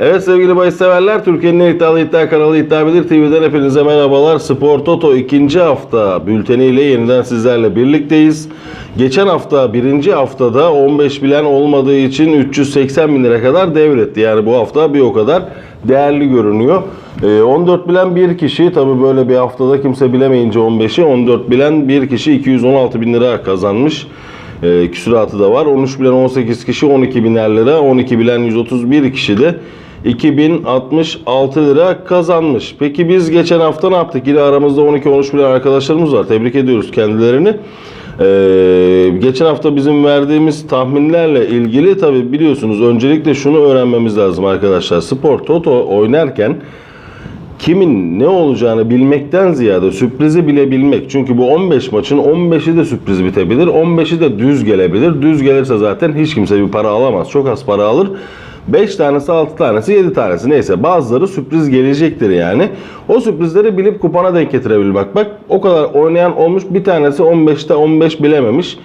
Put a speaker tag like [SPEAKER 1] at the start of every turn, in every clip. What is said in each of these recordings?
[SPEAKER 1] Evet sevgili bahis severler, Türkiye'nin en iddialı iddia kanalı İddia Bilir TV'den hepinize merhabalar. Spor Toto ikinci hafta bülteniyle yeniden sizlerle birlikteyiz. Geçen hafta birinci haftada 15 bilen olmadığı için 380 bin lira kadar devretti. Yani bu hafta bir o kadar değerli görünüyor. Ee, 14 bilen bir kişi tabi böyle bir haftada kimse bilemeyince 15'i 14 bilen bir kişi 216 bin lira kazanmış. E, küsuratı da var. 13 bilen 18 kişi 12 biner lira. 12 bilen 131 kişi de 2066 lira kazanmış. Peki biz geçen hafta ne yaptık? Yine aramızda 12-13 bilen arkadaşlarımız var. Tebrik ediyoruz kendilerini. Ee, geçen hafta bizim verdiğimiz tahminlerle ilgili tabi biliyorsunuz öncelikle şunu öğrenmemiz lazım arkadaşlar. Spor Toto oynarken kimin ne olacağını bilmekten ziyade sürprizi bilebilmek. Çünkü bu 15 maçın 15'i de sürpriz bitebilir. 15'i de düz gelebilir. Düz gelirse zaten hiç kimse bir para alamaz. Çok az para alır. 5 tanesi, 6 tanesi, 7 tanesi neyse bazıları sürpriz gelecektir yani. O sürprizleri bilip kupona denk getirebilir. Bak bak o kadar oynayan olmuş bir tanesi 15'te 15 bilememiş.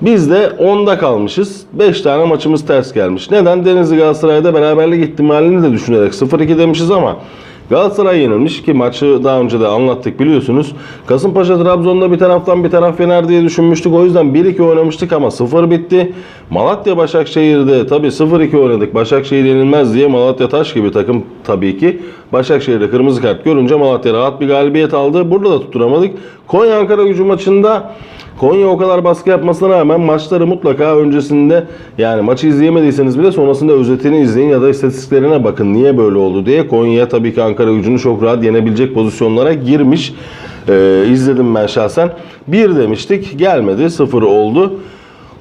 [SPEAKER 1] Biz de 10'da kalmışız. 5 tane maçımız ters gelmiş. Neden? Denizli Galatasaray'da beraberlik ihtimalini de düşünerek 0-2 demişiz ama Galatasaray yenilmiş ki maçı daha önce de anlattık biliyorsunuz. Kasımpaşa Trabzon'da bir taraftan bir taraf yener diye düşünmüştük. O yüzden 1-2 oynamıştık ama 0 bitti. Malatya Başakşehir'de tabii 0-2 oynadık. Başakşehir yenilmez diye Malatya Taş gibi takım tabii ki. Başakşehir'de kırmızı kart görünce Malatya rahat bir galibiyet aldı. Burada da tutturamadık. Konya Ankara gücü maçında Konya o kadar baskı yapmasına rağmen maçları mutlaka öncesinde yani maçı izleyemediyseniz bile sonrasında özetini izleyin ya da istatistiklerine bakın niye böyle oldu diye. Konya tabii ki Ankara gücünü çok rahat yenebilecek pozisyonlara girmiş. Ee, izledim ben şahsen. Bir demiştik gelmedi sıfır oldu.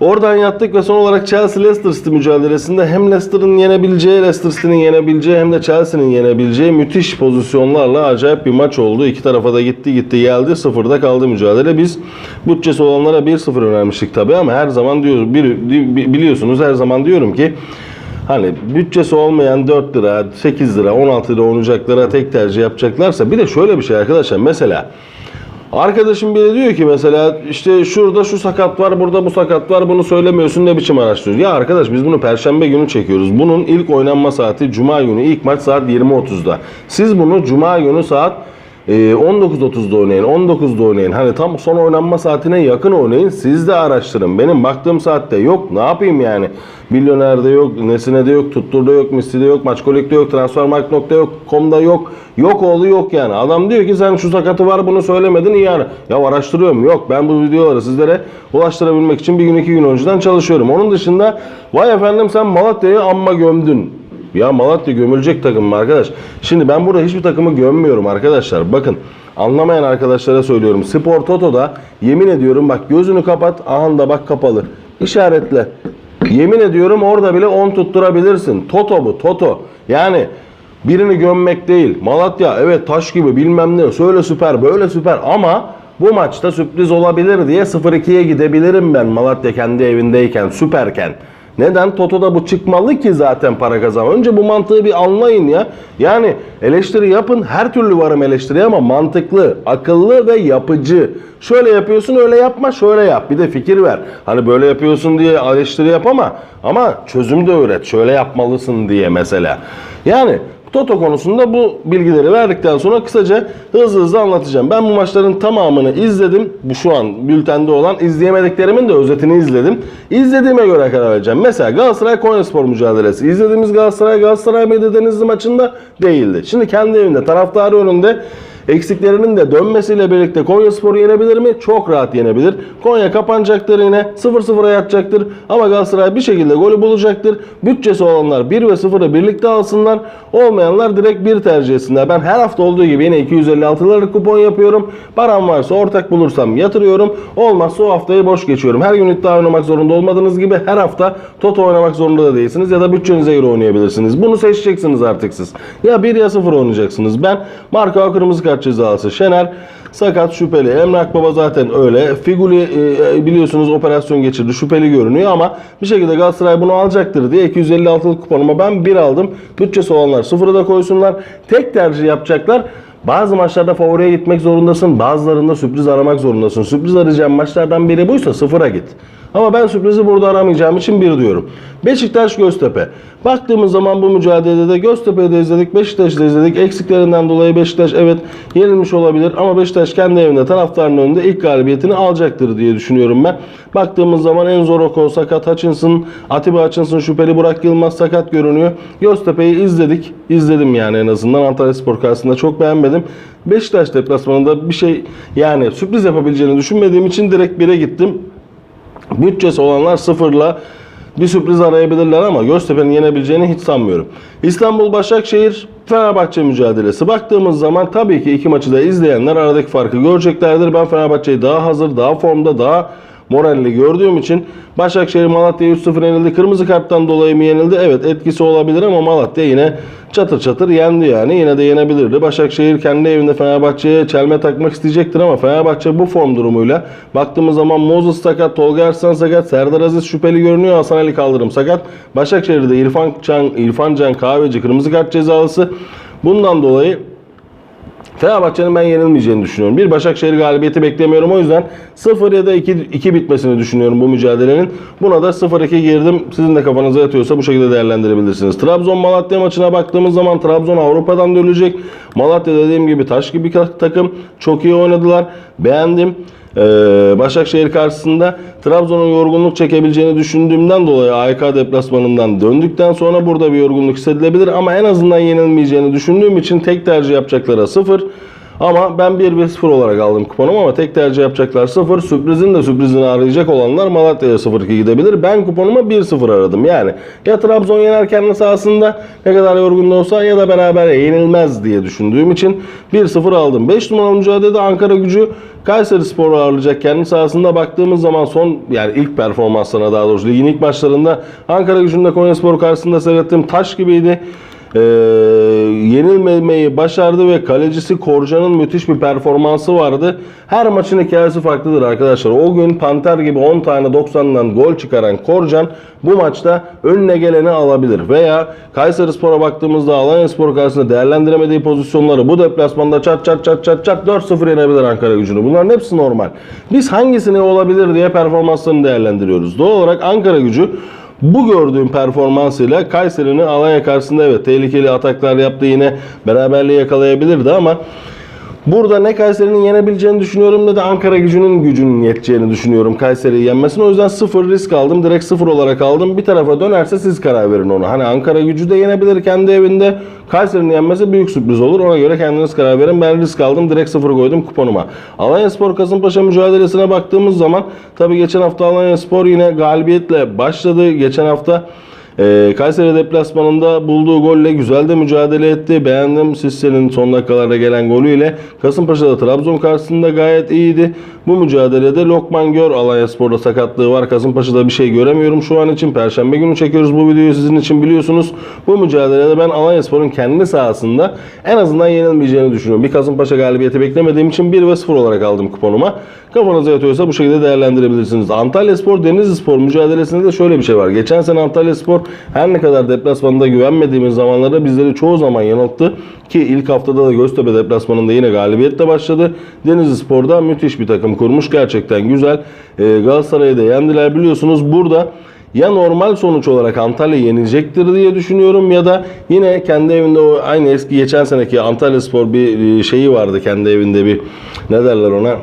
[SPEAKER 1] Oradan yattık ve son olarak Chelsea-Leicester City mücadelesinde hem Leicester'ın yenebileceği, Leicester City'nin yenebileceği hem de Chelsea'nin yenebileceği müthiş pozisyonlarla acayip bir maç oldu. İki tarafa da gitti gitti geldi. Sıfırda kaldı mücadele. Biz bütçesi olanlara 1-0 önermiştik tabii ama her zaman diyoruz, biliyorsunuz her zaman diyorum ki Hani bütçesi olmayan 4 lira, 8 lira, 16 lira oynayacaklara tek tercih yapacaklarsa bir de şöyle bir şey arkadaşlar mesela Arkadaşım bile diyor ki mesela işte şurada şu sakat var, burada bu sakat var. Bunu söylemiyorsun ne biçim araştırıyorsun? Ya arkadaş biz bunu perşembe günü çekiyoruz. Bunun ilk oynanma saati cuma günü ilk maç saat 20.30'da. Siz bunu cuma günü saat e, 19.30'da oynayın, 19'da oynayın. Hani tam son oynanma saatine yakın oynayın. Siz de araştırın. Benim baktığım saatte yok. Ne yapayım yani? Milyoner'de yok, Nesine'de yok, Tuttur'da yok, Misti'de yok, Maçkolik'te yok, Transfermarkt.'da yok, Com'da yok. Yok oğlu yok yani. Adam diyor ki sen şu sakatı var bunu söylemedin iyi yani. Ya araştırıyorum. Yok ben bu videoları sizlere ulaştırabilmek için bir gün iki gün önceden çalışıyorum. Onun dışında vay efendim sen Malatya'yı amma gömdün. Ya Malatya gömülecek takım mı arkadaş? Şimdi ben burada hiçbir takımı gömmüyorum arkadaşlar. Bakın anlamayan arkadaşlara söylüyorum. Spor Toto'da yemin ediyorum bak gözünü kapat. Aha da bak kapalı. İşaretle. Yemin ediyorum orada bile 10 tutturabilirsin. Toto bu Toto. Yani birini gömmek değil. Malatya evet taş gibi bilmem ne. Şöyle süper böyle süper ama bu maçta sürpriz olabilir diye 0-2'ye gidebilirim ben Malatya kendi evindeyken süperken. Neden? Toto'da bu çıkmalı ki zaten para kazan. Önce bu mantığı bir anlayın ya. Yani eleştiri yapın. Her türlü varım eleştiri ama mantıklı, akıllı ve yapıcı. Şöyle yapıyorsun öyle yapma şöyle yap. Bir de fikir ver. Hani böyle yapıyorsun diye eleştiri yapama ama çözüm de öğret. Şöyle yapmalısın diye mesela. Yani Toto konusunda bu bilgileri verdikten sonra kısaca hızlı hızlı anlatacağım. Ben bu maçların tamamını izledim. Bu şu an bültende olan izleyemediklerimin de özetini izledim. İzlediğime göre karar vereceğim. Mesela Galatasaray Konyaspor mücadelesi. İzlediğimiz Galatasaray Galatasaray mıydı Denizli maçında? Değildi. Şimdi kendi evinde taraftarı önünde eksiklerinin de dönmesiyle birlikte Konya Spor'u yenebilir mi? Çok rahat yenebilir. Konya kapanacaktır yine. 0-0'a yatacaktır. Ama Galatasaray bir şekilde golü bulacaktır. Bütçesi olanlar 1 ve 0'ı birlikte alsınlar. Olmayanlar direkt 1 tercih etsinler. Ben her hafta olduğu gibi yine 256 liralık kupon yapıyorum. Param varsa ortak bulursam yatırıyorum. Olmazsa o haftayı boş geçiyorum. Her gün iddia oynamak zorunda olmadığınız gibi her hafta Toto oynamak zorunda da değilsiniz. Ya da bütçenize göre oynayabilirsiniz. Bunu seçeceksiniz artık siz. Ya 1 ya 0 oynayacaksınız. Ben marka kırmızı kart cezası Şener sakat şüpheli. Emrah Baba zaten öyle. Figuli e, biliyorsunuz operasyon geçirdi. Şüpheli görünüyor ama bir şekilde Galatasaray bunu alacaktır diye 256'lık kuponuma ben 1 aldım. Bütçesi olanlar sıfırı da koysunlar. Tek tercih yapacaklar. Bazı maçlarda favoriye gitmek zorundasın. Bazılarında sürpriz aramak zorundasın. Sürpriz arayacağın maçlardan biri buysa sıfıra git. Ama ben sürprizi burada aramayacağım için 1 diyorum. Beşiktaş Göztepe. Baktığımız zaman bu mücadelede de izledik, Beşiktaş'ı izledik. Eksiklerinden dolayı Beşiktaş evet yenilmiş olabilir ama Beşiktaş kendi evinde taraftarın önünde ilk galibiyetini alacaktır diye düşünüyorum ben. Baktığımız zaman Enzo Rocco sakat, Hutchinson, Atiba Hutchinson şüpheli, Burak Yılmaz sakat görünüyor. Göztepe'yi izledik. İzledim yani en azından Antalya Spor karşısında çok beğenmedim. Beşiktaş deplasmanında bir şey yani sürpriz yapabileceğini düşünmediğim için direkt 1'e gittim. Bütçesi olanlar sıfırla bir sürpriz arayabilirler ama Göztepe'nin yenebileceğini hiç sanmıyorum. İstanbul Başakşehir Fenerbahçe mücadelesi. Baktığımız zaman tabii ki iki maçı da izleyenler aradaki farkı göreceklerdir. Ben Fenerbahçe'yi daha hazır, daha formda, daha moralli gördüğüm için Başakşehir Malatya 3-0 yenildi. Kırmızı karttan dolayı mı yenildi? Evet etkisi olabilir ama Malatya yine çatır çatır yendi yani. Yine de yenebilirdi. Başakşehir kendi evinde Fenerbahçe'ye çelme takmak isteyecektir ama Fenerbahçe bu form durumuyla baktığımız zaman Moses sakat, Tolga Arslan sakat, Serdar Aziz şüpheli görünüyor. Hasan Ali Kaldırım sakat. Başakşehir'de İrfan Can, İrfan Can Kahveci kırmızı kart cezalısı. Bundan dolayı Fenerbahçe'nin ben yenilmeyeceğini düşünüyorum. Bir Başakşehir galibiyeti beklemiyorum. O yüzden 0 ya da 2, 2 bitmesini düşünüyorum bu mücadelenin. Buna da 0-2 girdim. Sizin de kafanıza yatıyorsa bu şekilde değerlendirebilirsiniz. Trabzon-Malatya maçına baktığımız zaman Trabzon Avrupa'dan dönecek. Malatya dediğim gibi taş gibi takım. Çok iyi oynadılar. Beğendim. Ee, Başakşehir karşısında Trabzon'un yorgunluk çekebileceğini düşündüğümden dolayı AYK deplasmanından döndükten sonra burada bir yorgunluk hissedilebilir ama en azından yenilmeyeceğini düşündüğüm için tek tercih yapacaklara 0. Ama ben 1 ve 0 olarak aldım kuponumu ama tek tercih yapacaklar 0. Sürprizin de sürprizini arayacak olanlar Malatya'ya 0-2 gidebilir. Ben kuponuma 1-0 aradım. Yani ya Trabzon yener kendi sahasında ne kadar yorgun da olsa ya da beraber yenilmez diye düşündüğüm için 1-0 aldım. 5 numaralı mücadelede Ankara gücü Kayseri Spor'u ağırlayacak kendi sahasında baktığımız zaman son yani ilk performanslarına daha doğrusu ligin ilk maçlarında Ankara gücünde Konyaspor karşısında seyrettiğim taş gibiydi. Ee, yenilmemeyi başardı ve kalecisi Korcan'ın müthiş bir performansı vardı. Her maçın hikayesi farklıdır arkadaşlar. O gün Panter gibi 10 tane 90'dan gol çıkaran Korcan bu maçta önüne geleni alabilir. Veya Kayseri Spor'a baktığımızda Alanya Spor karşısında değerlendiremediği pozisyonları bu deplasmanda çat çat çat çat çat 4-0 yenebilir Ankara gücünü. Bunların hepsi normal. Biz hangisini olabilir diye performanslarını değerlendiriyoruz. Doğal olarak Ankara gücü bu gördüğüm performansıyla Kayseri'nin Alanya karşısında evet tehlikeli ataklar yaptı yine. Beraberliği yakalayabilirdi ama Burada ne Kayseri'nin yenebileceğini düşünüyorum ne de Ankara gücünün gücünün yeteceğini düşünüyorum Kayseri'yi yenmesine. O yüzden sıfır risk aldım. Direkt sıfır olarak aldım. Bir tarafa dönerse siz karar verin onu. Hani Ankara gücü de yenebilir kendi evinde. Kayseri'nin yenmesi büyük sürpriz olur. Ona göre kendiniz karar verin. Ben risk aldım. Direkt sıfır koydum kuponuma. Alanya Spor Kasımpaşa mücadelesine baktığımız zaman tabii geçen hafta Alanya Spor yine galibiyetle başladı. Geçen hafta ee, Kayseri deplasmanında bulduğu golle güzel de mücadele etti. Beğendim Sisse'nin son dakikalarda gelen golüyle. Kasımpaşa'da Trabzon karşısında gayet iyiydi. Bu mücadelede Lokman Gör Alanya Spor'da sakatlığı var. Kasımpaşa'da bir şey göremiyorum şu an için. Perşembe günü çekiyoruz bu videoyu sizin için biliyorsunuz. Bu mücadelede ben Alanya Spor'un kendi sahasında en azından yenilmeyeceğini düşünüyorum. Bir Kasımpaşa galibiyeti beklemediğim için 1 ve 0 olarak aldım kuponuma. Kafanıza yatıyorsa bu şekilde değerlendirebilirsiniz. Antalya Spor Denizli Spor mücadelesinde de şöyle bir şey var. Geçen sene Antalya Spor her ne kadar deplasmanda güvenmediğimiz zamanlarda bizleri çoğu zaman yanılttı. Ki ilk haftada da Göztepe deplasmanında yine galibiyetle başladı. Denizli Spor'da müthiş bir takım kurmuş. Gerçekten güzel. Ee, Galatasaray'ı da yendiler biliyorsunuz. Burada ya normal sonuç olarak Antalya yenilecektir diye düşünüyorum ya da yine kendi evinde o aynı eski geçen seneki Antalya Spor bir e, şeyi vardı kendi evinde bir ne derler ona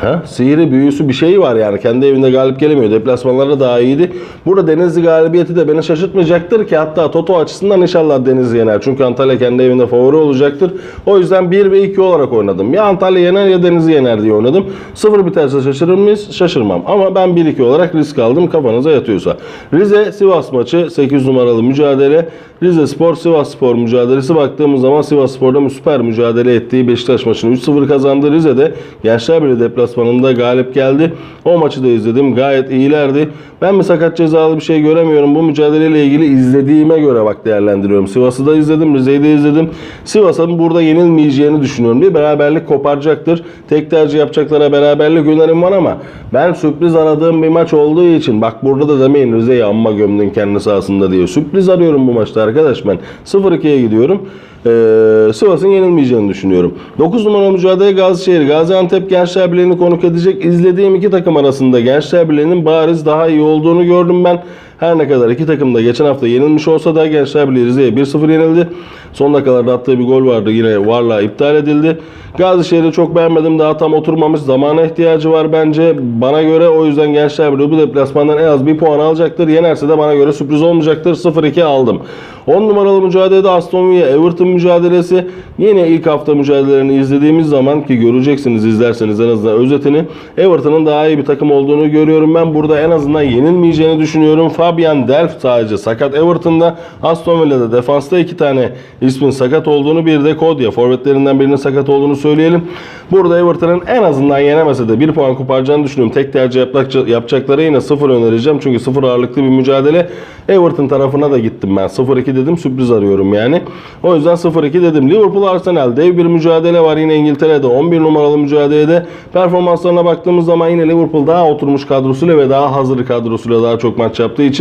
[SPEAKER 1] Ha? Sihiri, büyüsü bir şey var yani. Kendi evinde galip gelemiyor. Deplasmanlarda daha iyiydi. Burada Denizli galibiyeti de beni şaşırtmayacaktır ki hatta Toto açısından inşallah Denizli yener. Çünkü Antalya kendi evinde favori olacaktır. O yüzden 1 ve 2 olarak oynadım. Ya Antalya yener ya Denizli yener diye oynadım. 0 biterse şaşırır mıyız? Şaşırmam. Ama ben 1-2 olarak risk aldım kafanıza yatıyorsa. Rize Sivas maçı 8 numaralı mücadele. Rize Spor Sivas Spor mücadelesi baktığımız zaman Sivas Spor'da süper mücadele ettiği Beşiktaş maçını 3-0 kazandı. Rize'de Gençler Birliği deplasmanında galip geldi. O maçı da izledim. Gayet iyilerdi. Ben mi sakat cezalı bir şey göremiyorum. Bu mücadeleyle ilgili izlediğime göre bak değerlendiriyorum. Sivas'ı da izledim. Rize'yi de izledim. Sivas'ın burada yenilmeyeceğini düşünüyorum. Bir beraberlik koparacaktır. Tek tercih yapacaklara beraberlik önerim var ama ben sürpriz aradığım bir maç olduğu için bak burada da demeyin Rize'yi amma gömdün kendi sahasında diye. Sürpriz arıyorum bu maçta arkadaş ben. 0-2'ye gidiyorum. Ee, Sivas'ın yenilmeyeceğini düşünüyorum. 9 numara mücadele Gazişehir. Gaziantep Gençler Birliği'ni konuk edecek. İzlediğim iki takım arasında Gençler Birliği'nin bariz daha iyi olduğunu gördüm ben. Her ne kadar iki takım da geçen hafta yenilmiş olsa da Gençler Birliği Rize'ye 1-0 yenildi. Son dakikalarda attığı bir gol vardı yine varla iptal edildi. Gazişehir'i çok beğenmedim. Daha tam oturmamış. Zamana ihtiyacı var bence. Bana göre o yüzden Gençler Birliği bu deplasmandan en az bir puan alacaktır. Yenerse de bana göre sürpriz olmayacaktır. 0-2 aldım. 10 numaralı mücadelede Aston Villa Everton mücadelesi. Yine ilk hafta mücadelelerini izlediğimiz zaman ki göreceksiniz izlerseniz en azından özetini. Everton'ın daha iyi bir takım olduğunu görüyorum ben. Burada en azından yenilmeyeceğini düşünüyorum. Fabian Delft sadece sakat Everton'da. Aston Villa'da defansta iki tane ismin sakat olduğunu bir de Kodya forvetlerinden birinin sakat olduğunu söyleyelim. Burada Everton'ın en azından yenemese de bir puan koparacağını düşünüyorum. Tek tercih yapacak- yapacakları yine sıfır önereceğim. Çünkü sıfır ağırlıklı bir mücadele. Everton tarafına da gittim ben. 0-2 dedim sürpriz arıyorum yani. O yüzden 0-2 dedim. Liverpool Arsenal dev bir mücadele var yine İngiltere'de 11 numaralı mücadelede. Performanslarına baktığımız zaman yine Liverpool daha oturmuş kadrosuyla ve daha hazır kadrosuyla daha çok maç yaptığı için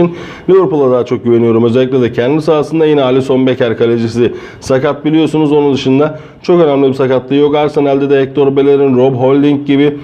[SPEAKER 1] Liverpool'a daha çok güveniyorum. Özellikle de kendi sahasında yine Alisson Becker kalecisi sakat biliyorsunuz. Onun dışında çok önemli bir sakatlığı yok. Arsenal'de de Hector Bellerin, Rob Holding gibi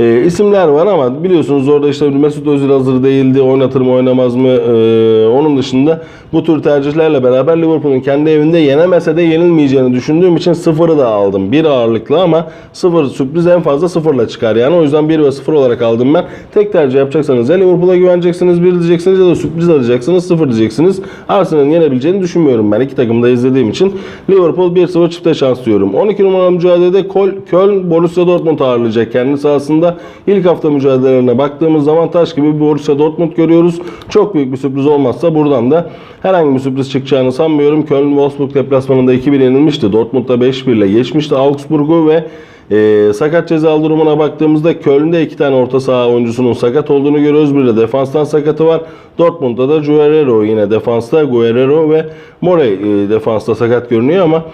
[SPEAKER 1] e, isimler var ama biliyorsunuz orada işte Mesut Özil hazır değildi. Oynatır mı oynamaz mı? E, onun dışında bu tür tercihlerle beraber Liverpool'un kendi evinde yenemese de yenilmeyeceğini düşündüğüm için sıfırı da aldım. Bir ağırlıklı ama sıfır sürpriz en fazla sıfırla çıkar yani. O yüzden 1 ve 0 olarak aldım ben. Tek tercih yapacaksanız ya Liverpool'a güveneceksiniz 1 diyeceksiniz ya da sürpriz alacaksınız 0 diyeceksiniz. Arsenal'in yenebileceğini düşünmüyorum ben. iki takımı da izlediğim için Liverpool 1-0 çifte şans diyorum. 12 numaralı mücadelede Köln Borussia Dortmund ağırlayacak kendi sahasında. İlk hafta mücadelelerine baktığımız zaman taş gibi bir Borussia Dortmund görüyoruz. Çok büyük bir sürpriz olmazsa buradan da herhangi bir sürpriz çıkacağını sanmıyorum. Köln Wolfsburg deplasmanında 2-1 yenilmişti. Dortmund'da 5-1 ile geçmişti Augsburg'u ve e, sakat cezalı durumuna baktığımızda Köln'de iki tane orta saha oyuncusunun sakat olduğunu görüyoruz. Bir de defanstan sakatı var. Dortmund'da da Guerrero yine defansta Guerrero ve Morey e, defansta sakat görünüyor ama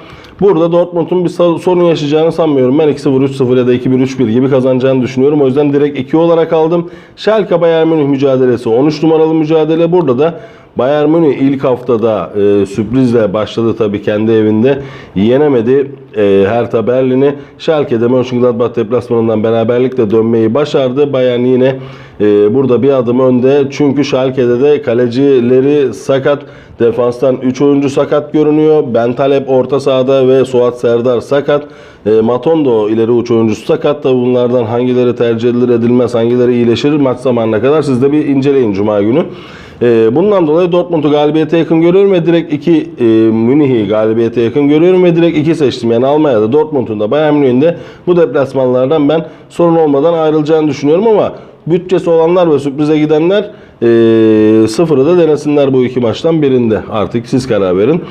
[SPEAKER 1] Burada Dortmund'un bir sorun yaşayacağını sanmıyorum. Ben 2-0, 3-0 ya da 2-1, 3-1 gibi kazanacağını düşünüyorum. O yüzden direkt 2 olarak aldım. Schalke Bayern Münih mücadelesi 13 numaralı mücadele. Burada da Bayern Münih ilk haftada e, sürprizle başladı tabii kendi evinde. Yenemedi e, Hertha Berlin'i. Schalke'de Mönchengladbach deplasmanından beraberlikle dönmeyi başardı. Bayern yine e, burada bir adım önde. Çünkü Schalke'de de kalecileri sakat. Defanstan 3 oyuncu sakat görünüyor. Bentaleb orta sahada ve Suat Serdar sakat. E, Matondo ileri uç oyuncusu sakat da bunlardan hangileri tercih edilir edilmez, hangileri iyileşir maç zamanına kadar siz de bir inceleyin Cuma günü. E, bundan dolayı Dortmund'u galibiyete yakın görüyorum ve direkt 2 e, Münih'i galibiyete yakın görüyorum ve direkt 2 seçtim. Yani Almanya'da Dortmund'un da Bayern Münih'in de bu deplasmanlardan ben sorun olmadan ayrılacağını düşünüyorum ama bütçesi olanlar ve sürprize gidenler e, sıfırı da denesinler bu iki maçtan birinde. Artık siz karar verin.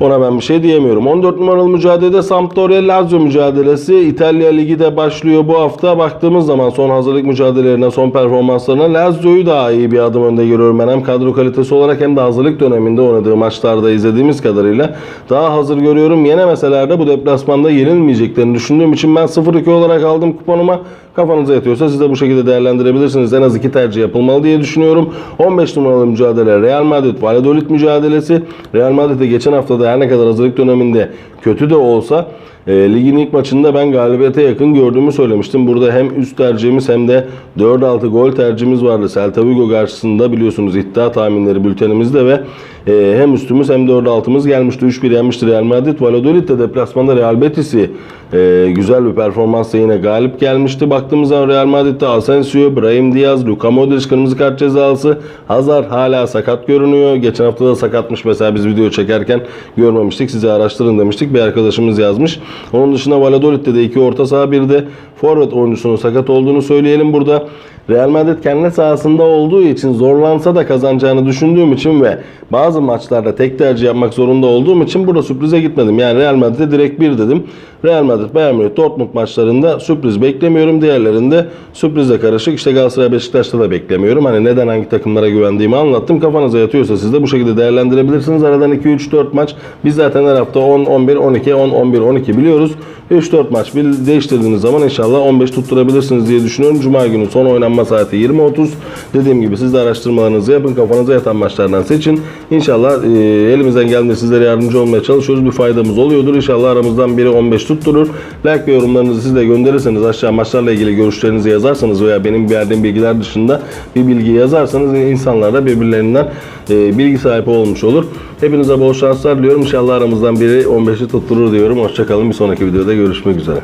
[SPEAKER 1] Ona ben bir şey diyemiyorum. 14 numaralı mücadelede Sampdoria Lazio mücadelesi İtalya Ligi de başlıyor bu hafta. Baktığımız zaman son hazırlık mücadelelerine, son performanslarına Lazio'yu daha iyi bir adım önde görüyorum ben. Hem kadro kalitesi olarak hem de hazırlık döneminde oynadığı maçlarda izlediğimiz kadarıyla daha hazır görüyorum. Yenemeseler de bu deplasmanda yenilmeyeceklerini düşündüğüm için ben 0-2 olarak aldım kuponuma. Kafanıza yatıyorsa siz de bu şekilde değerlendirebilirsiniz. En az iki tercih yapılmalı diye düşünüyorum. 15 numaralı mücadele Real Madrid Valladolid mücadelesi. Real Madrid'e geçen hafta da her ne kadar hazırlık döneminde kötü de olsa e, ligin ilk maçında ben galibiyete yakın gördüğümü söylemiştim. Burada hem üst tercihimiz hem de 4-6 gol tercihimiz vardı. Celta Vigo karşısında biliyorsunuz iddia tahminleri bültenimizde ve e, hem üstümüz hem 4-6'mız gelmişti. 3-1 yenmişti Real Madrid. Valladolid de deplasmanda Real Betis'i e, güzel bir performansla yine galip gelmişti. Baktığımız zaman Real Madrid'de Asensio, Brahim Diaz, Luka Modric kırmızı kart cezası. Hazard hala sakat görünüyor. Geçen hafta da sakatmış mesela biz video çekerken görmemiştik. Size araştırın demiştik. Bir arkadaşımız yazmış. Onun dışında Valladolid'de de iki orta saha bir de forvet oyuncusunun sakat olduğunu söyleyelim burada. Real Madrid kendi sahasında olduğu için zorlansa da kazanacağını düşündüğüm için ve bazı maçlarda tek tercih yapmak zorunda olduğum için burada sürprize gitmedim. Yani Real Madrid'e direkt bir dedim. Real Madrid, Bayern Münih, Dortmund maçlarında sürpriz beklemiyorum. Diğerlerinde sürprizle karışık. İşte Galatasaray, Beşiktaş'ta da beklemiyorum. Hani neden hangi takımlara güvendiğimi anlattım. Kafanıza yatıyorsa siz de bu şekilde değerlendirebilirsiniz. Aradan 2-3-4 maç. Biz zaten her hafta 10, 11, 12, 10, 11, 12 biliyoruz. 3-4 maç değiştirdiğiniz zaman inşallah inşallah 15 tutturabilirsiniz diye düşünüyorum. Cuma günü son oynanma saati 20.30. Dediğim gibi siz de araştırmalarınızı yapın. Kafanıza yatan maçlardan seçin. İnşallah e, elimizden geldiğinde sizlere yardımcı olmaya çalışıyoruz. Bir faydamız oluyordur. İnşallah aramızdan biri 15 tutturur. Like ve yorumlarınızı siz de gönderirseniz aşağı maçlarla ilgili görüşlerinizi yazarsanız veya benim verdiğim bilgiler dışında bir bilgi yazarsanız insanlar da birbirlerinden e, bilgi sahibi olmuş olur. Hepinize bol şanslar diliyorum. İnşallah aramızdan biri 15'i tutturur diyorum. Hoşçakalın. Bir sonraki videoda görüşmek üzere.